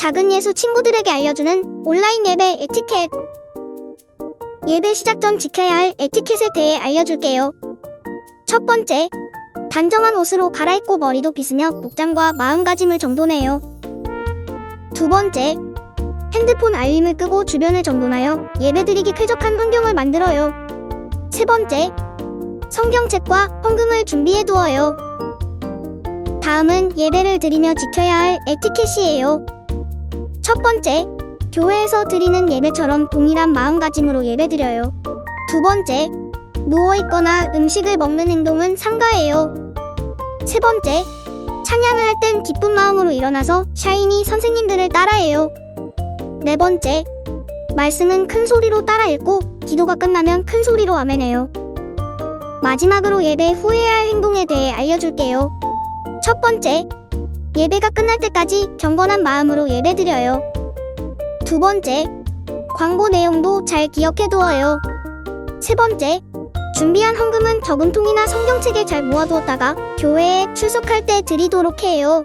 작은 예수 친구들에게 알려주는 온라인 예배 에티켓. 예배 시작 전 지켜야 할 에티켓에 대해 알려줄게요. 첫 번째, 단정한 옷으로 갈아입고 머리도 빗으며 목장과 마음가짐을 정돈해요. 두 번째, 핸드폰 알림을 끄고 주변을 정돈하여 예배드리기 쾌적한 환경을 만들어요. 세 번째, 성경책과 헌금을 준비해 두어요. 다음은 예배를 드리며 지켜야 할 에티켓이에요. 첫 번째, 교회에서 드리는 예배처럼 동일한 마음가짐으로 예배드려요. 두 번째, 누워있거나 음식을 먹는 행동은 삼가해요. 세 번째, 찬양을 할 땐 기쁜 마음으로 일어나서 샤이니 선생님들을 따라해요. 네 번째, 말씀은 큰 소리로 따라 읽고 기도가 끝나면 큰 소리로 아멘해요. 마지막으로 예배 후에야 할 행동에 대해 알려줄게요. 첫 번째, 예배가 끝날 때까지 경건한 마음으로 예배드려요. 두 번째, 광고 내용도 잘 기억해 두어요. 세 번째, 준비한 헌금은 저금통이나 성경책에 잘 모아두었다가 교회에 출석할 때 드리도록 해요.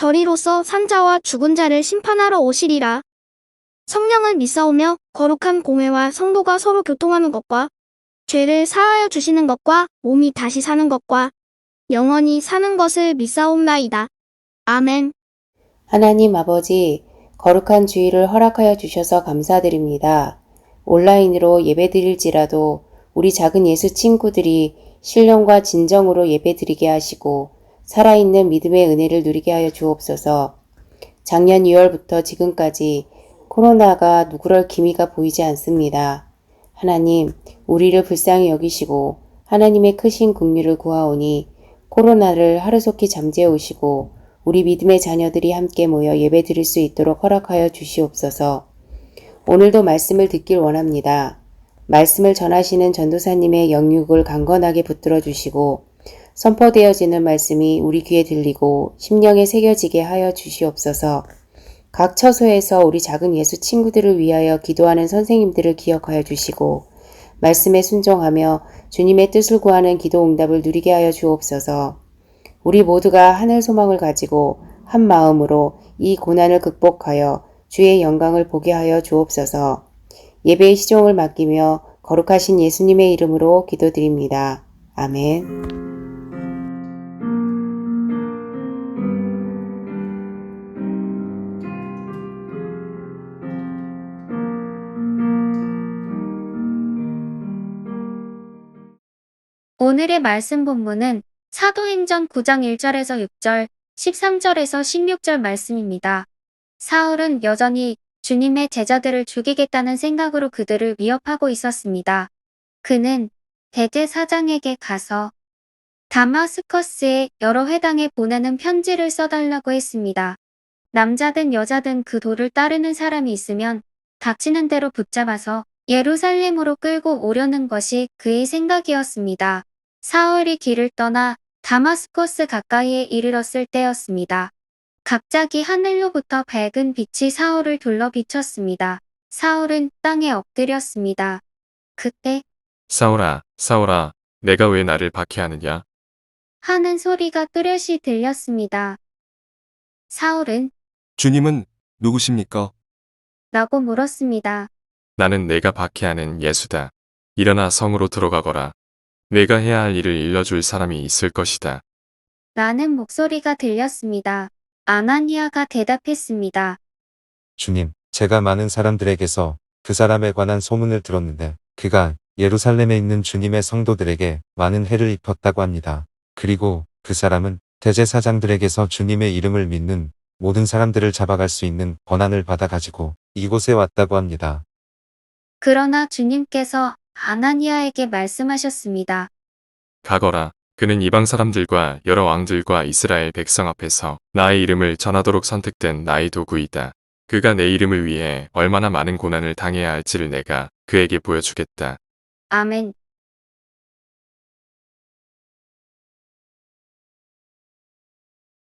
저리로서 산자와 죽은 자를 심판하러 오시리라. 성령을 믿사오며 거룩한 공회와 성도가 서로 교통하는 것과 죄를 사하여 주시는 것과 몸이 다시 사는 것과 영원히 사는 것을 믿사옵나이다. 아멘. 하나님 아버지, 거룩한 주일을 허락하여 주셔서 감사드립니다. 온라인으로 예배드릴지라도 우리 작은 예수 친구들이 신령과 진정으로 예배드리게 하시고 살아있는 믿음의 은혜를 누리게 하여 주옵소서. 작년 2월부터 지금까지 코로나가 누구럴 기미가 보이지 않습니다. 하나님, 우리를 불쌍히 여기시고 하나님의 크신 국리를 구하오니 코로나를 하루속히 잠재워 오시고 우리 믿음의 자녀들이 함께 모여 예배 드릴 수 있도록 허락하여 주시옵소서. 오늘도 말씀을 듣길 원합니다. 말씀을 전하시는 전도사님의 영육을 강건하게 붙들어 주시고 선포되어지는 말씀이 우리 귀에 들리고 심령에 새겨지게 하여 주시옵소서. 각 처소에서 우리 작은 예수 친구들을 위하여 기도하는 선생님들을 기억하여 주시고 말씀에 순종하며 주님의 뜻을 구하는 기도 응답을 누리게 하여 주옵소서. 우리 모두가 하늘 소망을 가지고 한 마음으로 이 고난을 극복하여 주의 영광을 보게 하여 주옵소서. 예배의 시종을 맡기며 거룩하신 예수님의 이름으로 기도드립니다. 아멘. 오늘의 말씀 본문은 사도행전 9장 1절에서 6절, 13절에서 16절 말씀입니다. 사울은 여전히 주님의 제자들을 죽이겠다는 생각으로 그들을 위협하고 있었습니다. 그는 대제사장에게 가서 다마스커스의 여러 회당에 보내는 편지를 써달라고 했습니다. 남자든 여자든 그 도를 따르는 사람이 있으면 닥치는 대로 붙잡아서 예루살렘으로 끌고 오려는 것이 그의 생각이었습니다. 사울이 길을 떠나 다마스코스 가까이에 이르렀을 때였습니다. 갑자기 하늘로부터 밝은 빛이 사울을 둘러 비쳤습니다. 사울은 땅에 엎드렸습니다. 그때 사울아, 사울아, 내가 왜 나를 박해하느냐? 하는 소리가 뚜렷이 들렸습니다. 사울은 주님은 누구십니까? 라고 물었습니다. 나는 내가 박해하는 예수다. 일어나 성으로 들어가거라. 내가 해야 할 일을 일러줄 사람이 있을 것이다. 라는 목소리가 들렸습니다. 아나니아가 대답했습니다. 주님, 제가 많은 사람들에게서 그 사람에 관한 소문을 들었는데 그가 예루살렘에 있는 주님의 성도들에게 많은 해를 입혔다고 합니다. 그리고 그 사람은 대제사장들에게서 주님의 이름을 믿는 모든 사람들을 잡아갈 수 있는 권한을 받아 가지고 이곳에 왔다고 합니다. 그러나 주님께서 아나니아에게 말씀하셨습니다. 가거라. 그는 이방 사람들과 여러 왕들과 이스라엘 백성 앞에서 나의 이름을 전하도록 선택된 나의 도구이다. 그가 내 이름을 위해 얼마나 많은 고난을 당해야 할지를 내가 그에게 보여주겠다. 아멘.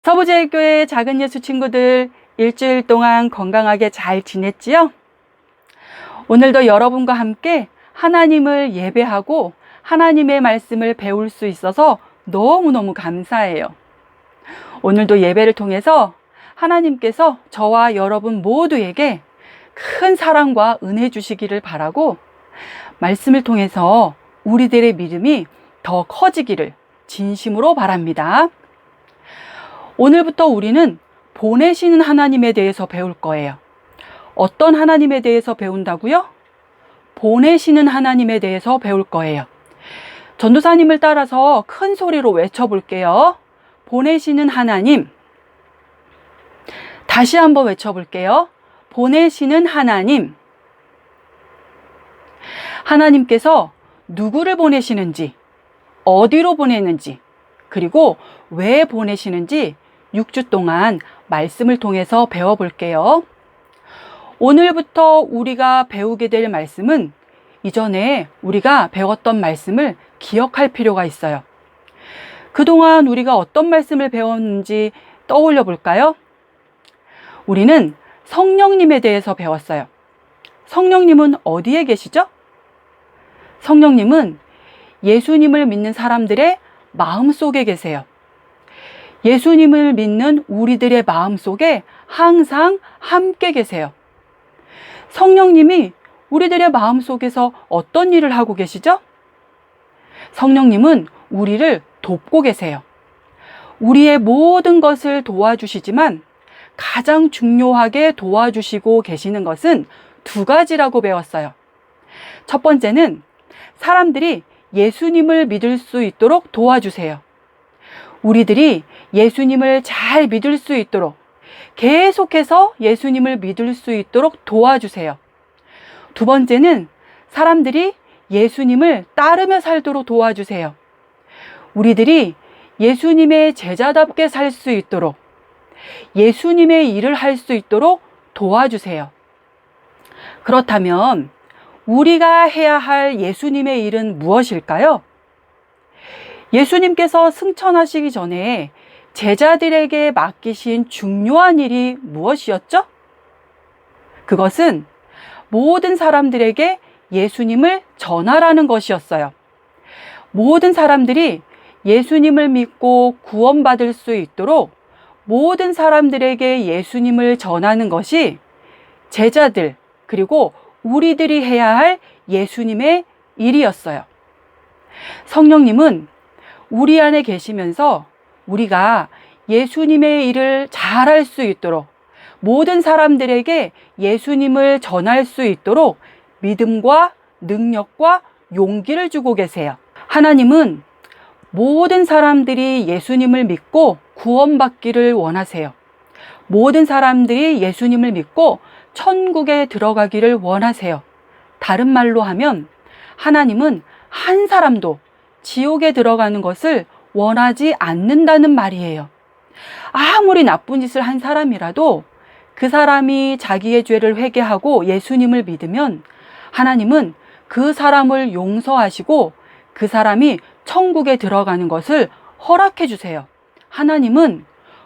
서부제일교회 작은 예수 친구들 일주일 동안 건강하게 잘 지냈지요? 오늘도 여러분과 함께 하나님을 예배하고 하나님의 말씀을 배울 수 있어서 너무너무 감사해요. 오늘도 예배를 통해서 하나님께서 저와 여러분 모두에게 큰 사랑과 은혜 주시기를 바라고 말씀을 통해서 우리들의 믿음이 더 커지기를 진심으로 바랍니다. 오늘부터 우리는 보내시는 하나님에 대해서 배울 거예요. 어떤 하나님에 대해서 배운다고요? 보내시는 하나님에 대해서 배울 거예요. 전도사님을 따라서 큰 소리로 외쳐볼게요. 보내시는 하나님. 다시 한번 외쳐볼게요. 보내시는 하나님. 하나님께서 누구를 보내시는지, 어디로 보내는지, 그리고 왜 보내시는지 6주 동안 말씀을 통해서 배워볼게요. 오늘부터 우리가 배우게 될 말씀은 이전에 우리가 배웠던 말씀을 기억할 필요가 있어요. 그동안 우리가 어떤 말씀을 배웠는지 떠올려 볼까요? 우리는 성령님에 대해서 배웠어요. 성령님은 어디에 계시죠? 성령님은 예수님을 믿는 사람들의 마음 속에 계세요. 예수님을 믿는 우리들의 마음 속에 항상 함께 계세요. 성령님이 우리들의 마음 속에서 어떤 일을 하고 계시죠? 성령님은 우리를 돕고 계세요. 우리의 모든 것을 도와주시지만 가장 중요하게 도와주시고 계시는 것은 두 가지라고 배웠어요. 첫 번째는 사람들이 예수님을 믿을 수 있도록 도와주세요. 우리들이 예수님을 잘 믿을 수 있도록 계속해서 예수님을 믿을 수 있도록 도와주세요. 두 번째는 사람들이 예수님을 따르며 살도록 도와주세요. 우리들이 예수님의 제자답게 살 수 있도록 예수님의 일을 할 수 있도록 도와주세요. 그렇다면 우리가 해야 할 예수님의 일은 무엇일까요? 예수님께서 승천하시기 전에 제자들에게 맡기신 중요한 일이 무엇이었죠? 그것은 모든 사람들에게 예수님을 전하라는 것이었어요. 모든 사람들이 예수님을 믿고 구원받을 수 있도록 모든 사람들에게 예수님을 전하는 것이 제자들, 그리고 우리들이 해야 할 예수님의 일이었어요. 성령님은 우리 안에 계시면서 우리가 예수님의 일을 잘할 수 있도록 모든 사람들에게 예수님을 전할 수 있도록 믿음과 능력과 용기를 주고 계세요. 하나님은 모든 사람들이 예수님을 믿고 구원받기를 원하세요. 모든 사람들이 예수님을 믿고 천국에 들어가기를 원하세요. 다른 말로 하면 하나님은 한 사람도 지옥에 들어가는 것을 원하지 않는다는 말이에요. 아무리 나쁜 짓을 한 사람이라도 그 사람이 자기의 죄를 회개하고 예수님을 믿으면 하나님은 그 사람을 용서하시고 그 사람이 천국에 들어가는 것을 허락해 주세요. 하나님은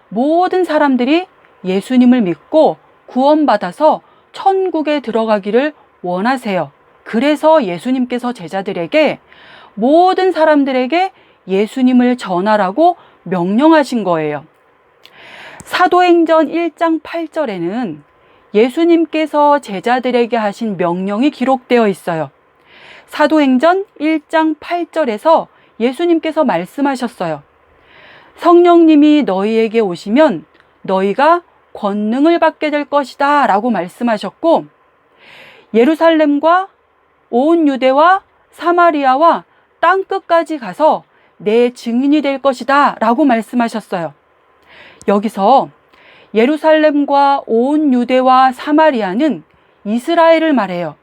모든 사람들이 예수님을 믿고 구원받아서 천국에 들어가기를 원하세요. 그래서 예수님께서 제자들에게 모든 사람들에게 예수님을 전하라고 명령하신 거예요. 사도행전 1장 8절에는 예수님께서 제자들에게 하신 명령이 기록되어 있어요. 사도행전 1장 8절에서 예수님께서 말씀하셨어요. 성령님이 너희에게 오시면 너희가 권능을 받게 될 것이다 라고 말씀하셨고 예루살렘과 온 유대와 사마리아와 땅 끝까지 가서 내 증인이 될 것이다 라고 말씀하셨어요. 여기서 예루살렘과 온 유대와 사마리아는 이스라엘을 말해요.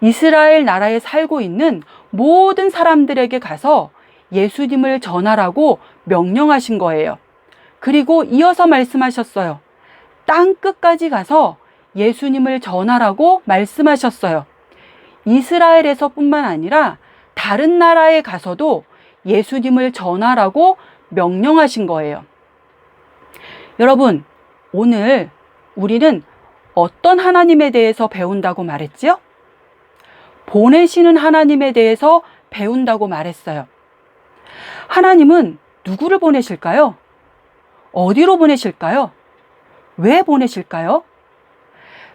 이스라엘 나라에 살고 있는 모든 사람들에게 가서 예수님을 전하라고 명령하신 거예요. 그리고 이어서 말씀하셨어요. 땅 끝까지 가서 예수님을 전하라고 말씀하셨어요. 이스라엘에서 뿐만 아니라 다른 나라에 가서도 예수님을 전하라고 명령하신 거예요. 여러분, 오늘 우리는 어떤 하나님에 대해서 배운다고 말했지요? 보내시는 하나님에 대해서 배운다고 말했어요. 하나님은 누구를 보내실까요? 어디로 보내실까요? 왜 보내실까요?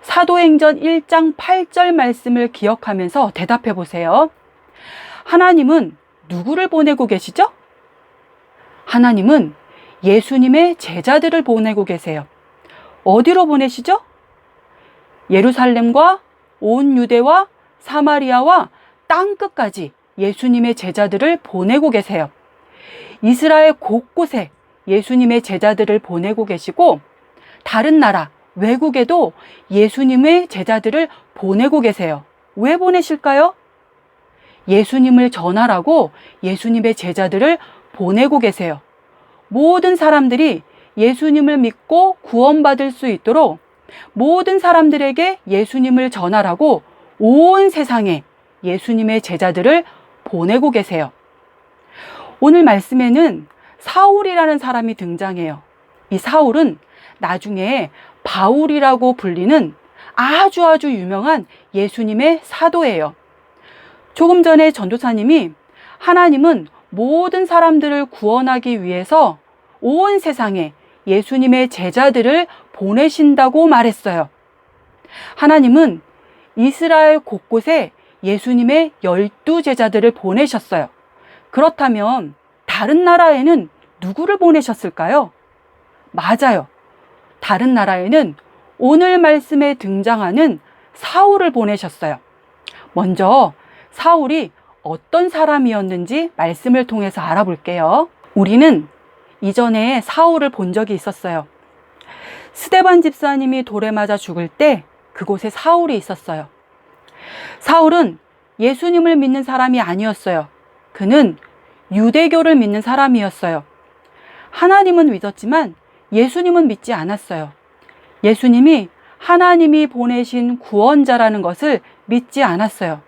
사도행전 1장 8절 말씀을 기억하면서 대답해 보세요. 하나님은 누구를 보내고 계시죠? 하나님은 예수님의 제자들을 보내고 계세요. 어디로 보내시죠? 예루살렘과 온 유대와 사마리아와 땅 끝까지 예수님의 제자들을 보내고 계세요. 이스라엘 곳곳에 예수님의 제자들을 보내고 계시고 다른 나라, 외국에도 예수님의 제자들을 보내고 계세요. 왜 보내실까요? 예수님을 전하라고 예수님의 제자들을 보내고 계세요. 모든 사람들이 예수님을 믿고 구원받을 수 있도록 모든 사람들에게 예수님을 전하라고 온 세상에 예수님의 제자들을 보내고 계세요. 오늘 말씀에는 사울이라는 사람이 등장해요. 이 사울은 나중에 바울이라고 불리는 아주 아주 유명한 예수님의 사도예요. 조금 전에 전도사님이 하나님은 모든 사람들을 구원하기 위해서 온 세상에 예수님의 제자들을 보내신다고 말했어요. 하나님은 이스라엘 곳곳에 예수님의 열두 제자들을 보내셨어요. 그렇다면 다른 나라에는 누구를 보내셨을까요? 맞아요. 다른 나라에는 오늘 말씀에 등장하는 사울을 보내셨어요. 먼저 사울이 어떤 사람이었는지 말씀을 통해서 알아볼게요. 우리는 이전에 사울을 본 적이 있었어요. 스데반 집사님이 돌에 맞아 죽을 때 그곳에 사울이 있었어요. 사울은 예수님을 믿는 사람이 아니었어요. 그는 유대교를 믿는 사람이었어요. 하나님은 믿었지만 예수님은 믿지 않았어요. 예수님이 하나님이 보내신 구원자라는 것을 믿지 않았어요.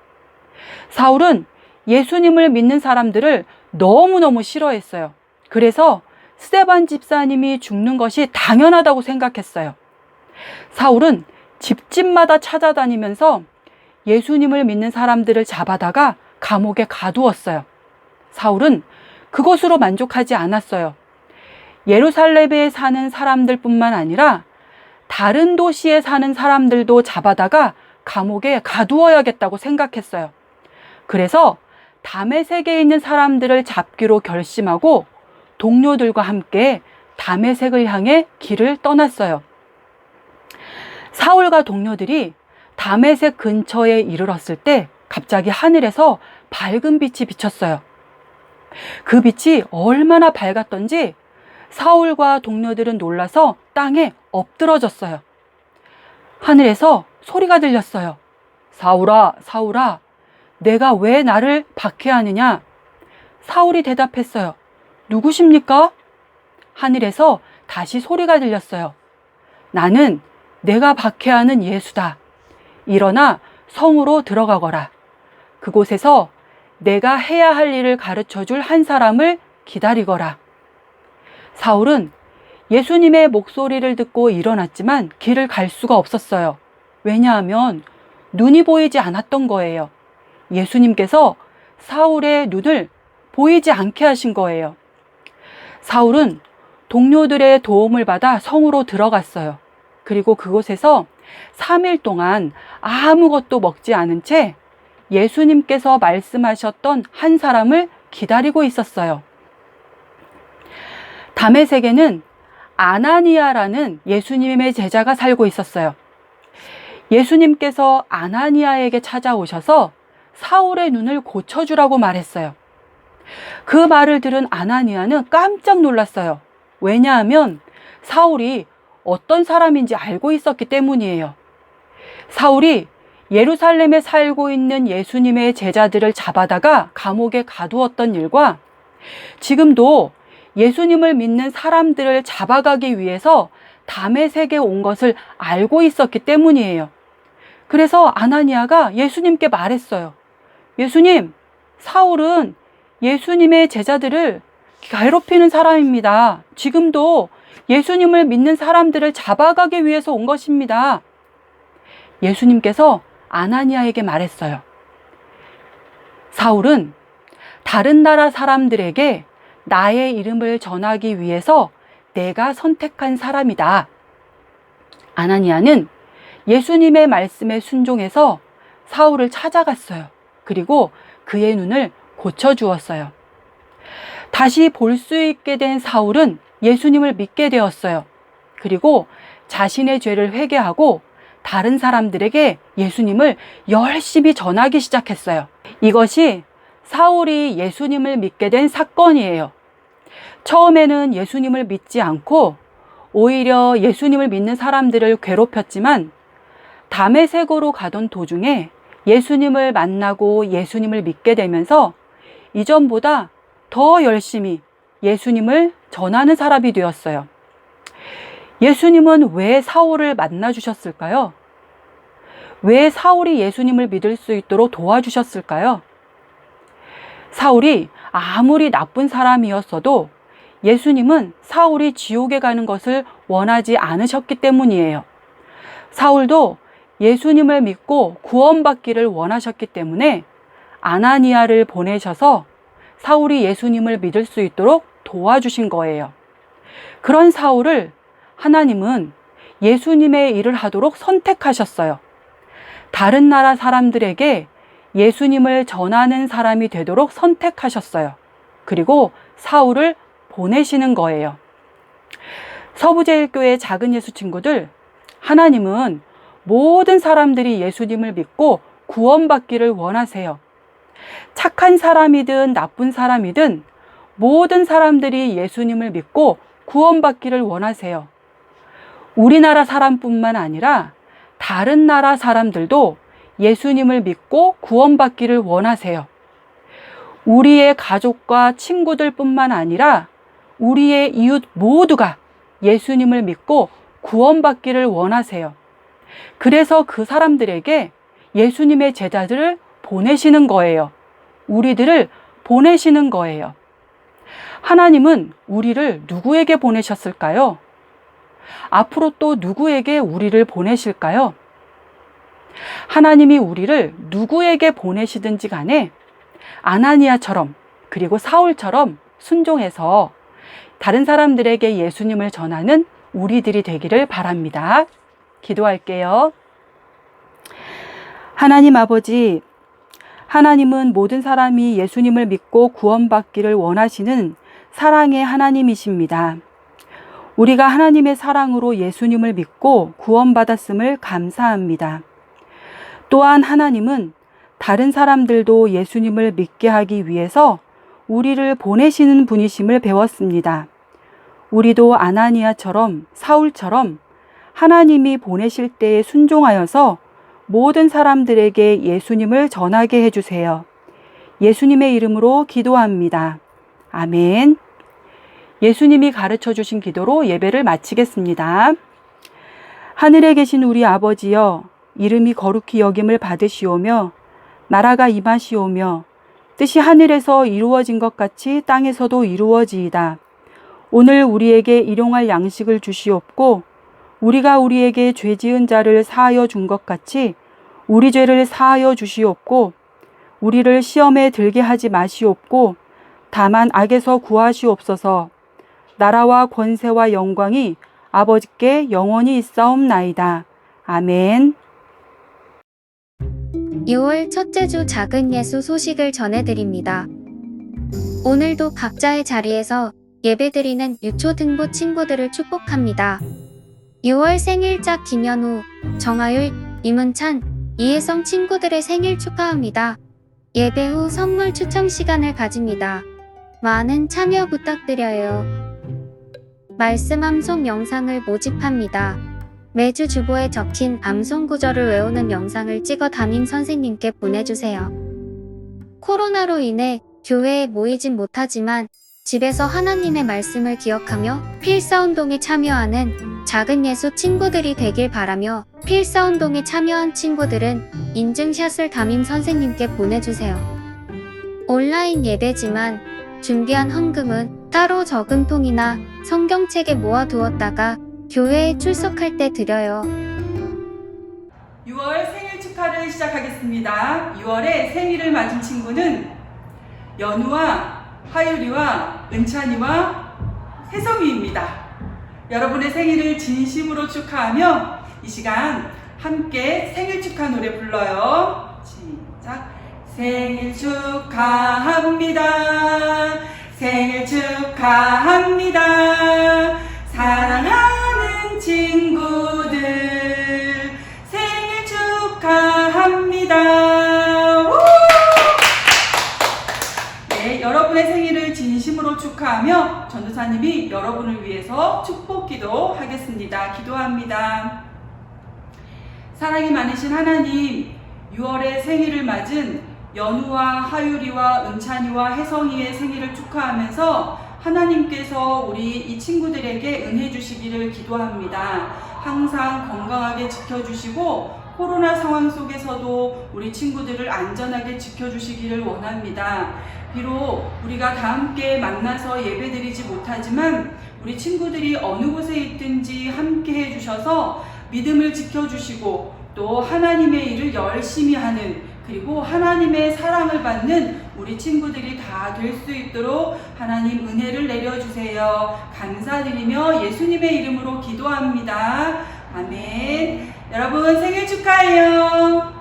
사울은 예수님을 믿는 사람들을 너무너무 싫어했어요. 그래서 스데반 집사님이 죽는 것이 당연하다고 생각했어요. 사울은 집집마다 찾아다니면서 예수님을 믿는 사람들을 잡아다가 감옥에 가두었어요. 사울은 그것으로 만족하지 않았어요. 예루살렘에 사는 사람들 뿐만 아니라 다른 도시에 사는 사람들도 잡아다가 감옥에 가두어야겠다고 생각했어요. 그래서 담에색에 있는 사람들을 잡기로 결심하고 동료들과 함께 담에색을 향해 길을 떠났어요. 사울과 동료들이 담에색 근처에 이르렀을 때 갑자기 하늘에서 밝은 빛이 비쳤어요. 그 빛이 얼마나 밝았던지 사울과 동료들은 놀라서 땅에 엎드러졌어요. 하늘에서 소리가 들렸어요. 사울아, 사울아, 내가 왜 나를 박해하느냐? 사울이 대답했어요. 누구십니까? 하늘에서 다시 소리가 들렸어요. 나는 내가 박해하는 예수다. 일어나 성으로 들어가거라. 그곳에서 내가 해야 할 일을 가르쳐 줄 한 사람을 기다리거라. 사울은 예수님의 목소리를 듣고 일어났지만 길을 갈 수가 없었어요. 왜냐하면 눈이 보이지 않았던 거예요. 예수님께서 사울의 눈을 보이지 않게 하신 거예요. 사울은 동료들의 도움을 받아 성으로 들어갔어요. 그리고 그곳에서 3일 동안 아무것도 먹지 않은 채 예수님께서 말씀하셨던 한 사람을 기다리고 있었어요. 담에색에는 아나니아라는 예수님의 제자가 살고 있었어요. 예수님께서 아나니아에게 찾아오셔서 사울의 눈을 고쳐주라고 말했어요. 그 말을 들은 아나니아는 깜짝 놀랐어요. 왜냐하면 사울이 어떤 사람인지 알고 있었기 때문이에요. 사울이 예루살렘에 살고 있는 예수님의 제자들을 잡아다가 감옥에 가두었던 일과 지금도 예수님을 믿는 사람들을 잡아가기 위해서 담의 세계에 온 것을 알고 있었기 때문이에요. 그래서 아나니아가 예수님께 말했어요. 예수님, 사울은 예수님의 제자들을 괴롭히는 사람입니다. 지금도 예수님을 믿는 사람들을 잡아가기 위해서 온 것입니다. 예수님께서 아나니아에게 말했어요. 사울은 다른 나라 사람들에게 나의 이름을 전하기 위해서 내가 선택한 사람이다. 아나니아는 예수님의 말씀에 순종해서 사울을 찾아갔어요. 그리고 그의 눈을 고쳐주었어요. 다시 볼 수 있게 된 사울은 예수님을 믿게 되었어요. 그리고 자신의 죄를 회개하고 다른 사람들에게 예수님을 열심히 전하기 시작했어요. 이것이 사울이 예수님을 믿게 된 사건이에요. 처음에는 예수님을 믿지 않고 오히려 예수님을 믿는 사람들을 괴롭혔지만 담에색으로 가던 도중에 예수님을 만나고 예수님을 믿게 되면서 이전보다 더 열심히 예수님을 전하는 사람이 되었어요. 예수님은 왜 사울을 만나 주셨을까요? 왜 사울이 예수님을 믿을 수 있도록 도와주셨을까요? 사울이 아무리 나쁜 사람이었어도 예수님은 사울이 지옥에 가는 것을 원하지 않으셨기 때문이에요. 사울도 예수님을 믿고 구원받기를 원하셨기 때문에 아나니아를 보내셔서 사울이 예수님을 믿을 수 있도록 도와주신 거예요. 그런 사울을 하나님은 예수님의 일을 하도록 선택하셨어요. 다른 나라 사람들에게 예수님을 전하는 사람이 되도록 선택하셨어요. 그리고 사울을 보내시는 거예요. 서부제일교회 작은 예수 친구들, 하나님은 모든 사람들이 예수님을 믿고 구원받기를 원하세요. 착한 사람이든 나쁜 사람이든 모든 사람들이 예수님을 믿고 구원받기를 원하세요. 우리나라 사람뿐만 아니라 다른 나라 사람들도 예수님을 믿고 구원받기를 원하세요. 우리의 가족과 친구들뿐만 아니라 우리의 이웃 모두가 예수님을 믿고 구원받기를 원하세요. 그래서 그 사람들에게 예수님의 제자들을 보내시는 거예요. 우리들을 보내시는 거예요. 하나님은 우리를 누구에게 보내셨을까요? 앞으로 또 누구에게 우리를 보내실까요? 하나님이 우리를 누구에게 보내시든지 간에 아나니아처럼 그리고 사울처럼 순종해서 다른 사람들에게 예수님을 전하는 우리들이 되기를 바랍니다. 기도할게요. 하나님 아버지, 하나님은 모든 사람이 예수님을 믿고 구원받기를 원하시는 사랑의 하나님이십니다. 우리가 하나님의 사랑으로 예수님을 믿고 구원받았음을 감사합니다. 또한 하나님은 다른 사람들도 예수님을 믿게 하기 위해서 우리를 보내시는 분이심을 배웠습니다. 우리도 아나니아처럼 사울처럼 하나님이 보내실 때에 순종하여서 모든 사람들에게 예수님을 전하게 해주세요. 예수님의 이름으로 기도합니다. 아멘. 예수님이 가르쳐 주신 기도로 예배를 마치겠습니다. 하늘에 계신 우리 아버지여, 이름이 거룩히 여김을 받으시오며, 나라가 임하시오며, 뜻이 하늘에서 이루어진 것 같이 땅에서도 이루어지이다. 오늘 우리에게 일용할 양식을 주시옵고, 우리가 우리에게 죄 지은 자를 사하여 준 것 같이 우리 죄를 사하여 주시옵고, 우리를 시험에 들게 하지 마시옵고, 다만 악에서 구하시옵소서. 나라와 권세와 영광이 아버지께 영원히 있사옵나이다. 아멘. 6월 첫째 주 작은 예수 소식을 전해드립니다. 오늘도 각자의 자리에서 예배드리는 유초 등부 친구들을 축복합니다. 6월 생일자 김현우, 정하율, 임은찬, 이혜성 친구들의 생일 축하합니다. 예배 후 선물 추첨 시간을 가집니다. 많은 참여 부탁드려요. 말씀 암송 영상을 모집합니다. 매주 주보에 적힌 암송 구절을 외우는 영상을 찍어 담임 선생님께 보내주세요. 코로나로 인해 교회에 모이진 못하지만 집에서 하나님의 말씀을 기억하며 필사운동에 참여하는 작은 예수 친구들이 되길 바라며 필사 운동에 참여한 친구들은 인증샷을 담임 선생님께 보내주세요. 온라인 예배지만 준비한 헌금은 따로 저금통이나 성경책에 모아두었다가 교회에 출석할 때 드려요. 6월 생일 축하를 시작하겠습니다. 6월에 생일을 맞은 친구는 연우와 하율이와 은찬이와 혜성이입니다. 여러분의 생일을 진심으로 축하하며 이 시간 함께 생일 축하 노래 불러요. 시작. 생일 축하합니다. 생일 축하합니다. 사랑하는 친구들 생일 축하합니다. 우! 네, 여러분의 생일을 진심으로 축하하며 전도사님이 여러분을 위해서 축복 기도 하겠습니다. 기도합니다. 사랑이 많으신 하나님, 6월에 생일을 맞은 연우와 하율이와 은찬이와 혜성이의 생일을 축하하면서 하나님께서 우리 이 친구들에게 은혜 주시기를 기도합니다. 항상 건강하게 지켜주시고 코로나 상황 속에서도 우리 친구들을 안전하게 지켜주시기를 원합니다. 비록 우리가 다 함께 만나서 예배드리지 못하지만 우리 친구들이 어느 곳에 있든지 함께 해주셔서 믿음을 지켜주시고 또 하나님의 일을 열심히 하는 그리고 하나님의 사랑을 받는 우리 친구들이 다 될 수 있도록 하나님 은혜를 내려주세요. 감사드리며 예수님의 이름으로 기도합니다. 아멘. 여러분 생일 축하해요.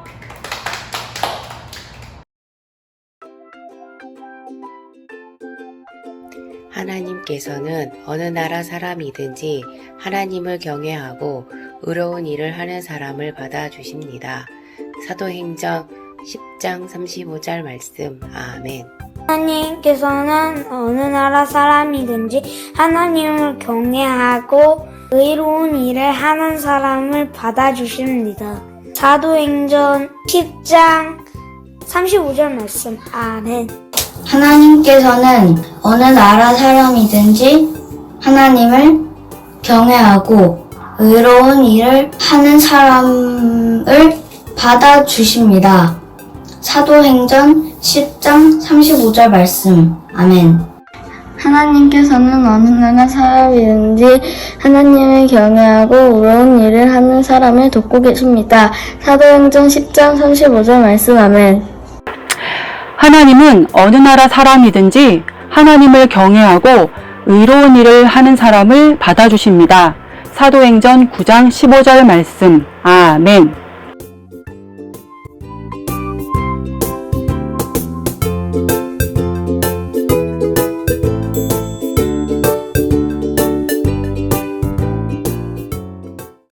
하나님께서는 어느 나라 사람이든지 하나님을 경외하고 의로운 일을 하는 사람을 받아주십니다. 사도행전 10장 35절 말씀. 아멘. 하나님께서는 어느 나라 사람이든지 하나님을 경외하고 의로운 일을 하는 사람을 받아주십니다. 사도행전 10장 35절 말씀. 아멘. 하나님께서는 어느 나라 사람이든지 하나님을 경외하고 의로운 일을 하는 사람을 받아주십니다. 사도행전 10장 35절 말씀. 아멘. 하나님께서는 어느 나라 사람이든지 하나님을 경외하고 의로운 일을 하는 사람을 돕고 계십니다. 사도행전 10장 35절 말씀 아멘. 하나님은 어느 나라 사람이든지 하나님을 경외하고 의로운 일을 하는 사람을 받아주십니다. 사도행전 9장 15절 말씀. 아멘.